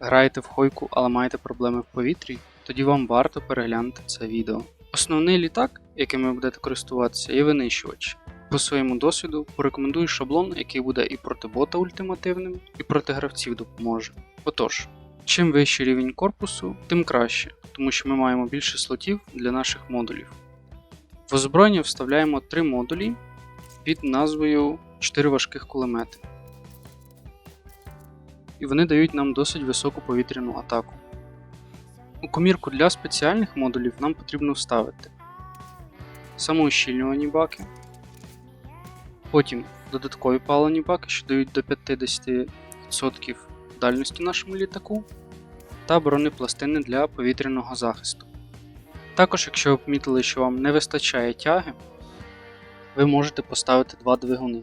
Граєте в хойку, але маєте проблеми в повітрі? Тоді вам варто переглянути це відео. Основний літак, яким ви будете користуватися, є винищувач. По своєму досвіду порекомендую шаблон, який буде і проти бота ультимативним, і проти гравців допоможе. Отож, чим вищий рівень корпусу, тим краще, тому що ми маємо більше слотів для наших модулів. В озброєння вставляємо три модулі під назвою 4 важких кулемети. І вони дають нам досить високу повітряну атаку. У комірку для спеціальних модулів нам потрібно вставити самоущільнювані баки, потім додаткові палені баки, що дають до 50% дальності нашому літаку, та бронепластини для повітряного захисту. Також, якщо ви помітили, що вам не вистачає тяги, ви можете поставити два двигуни.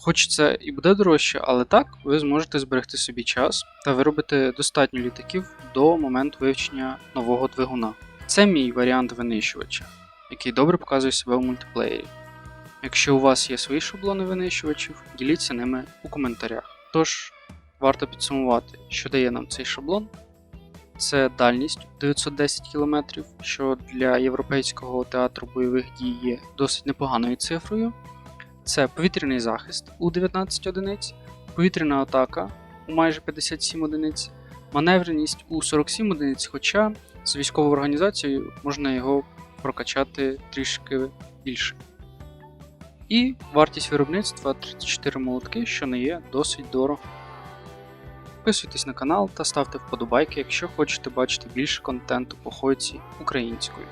Хоч це і буде дорожче, але так ви зможете зберегти собі час та виробити достатньо літаків до моменту вивчення нового двигуна. Це мій варіант винищувача, який добре показує себе в мультиплеєрі. Якщо у вас є свої шаблони винищувачів, діліться ними у коментарях. Тож, варто підсумувати, що дає нам цей шаблон. Це дальність 910 км, що для європейського театру бойових дій є досить непоганою цифрою. Це повітряний захист у 19 одиниць, повітряна атака у майже 57 одиниць, маневреність у 47 одиниць, хоча з військовою організацією можна його прокачати трішки більше. І вартість виробництва 34 молотки, що не є досить дорого. Підписуйтесь на канал та ставте вподобайки, якщо хочете бачити більше контенту по ходці українською.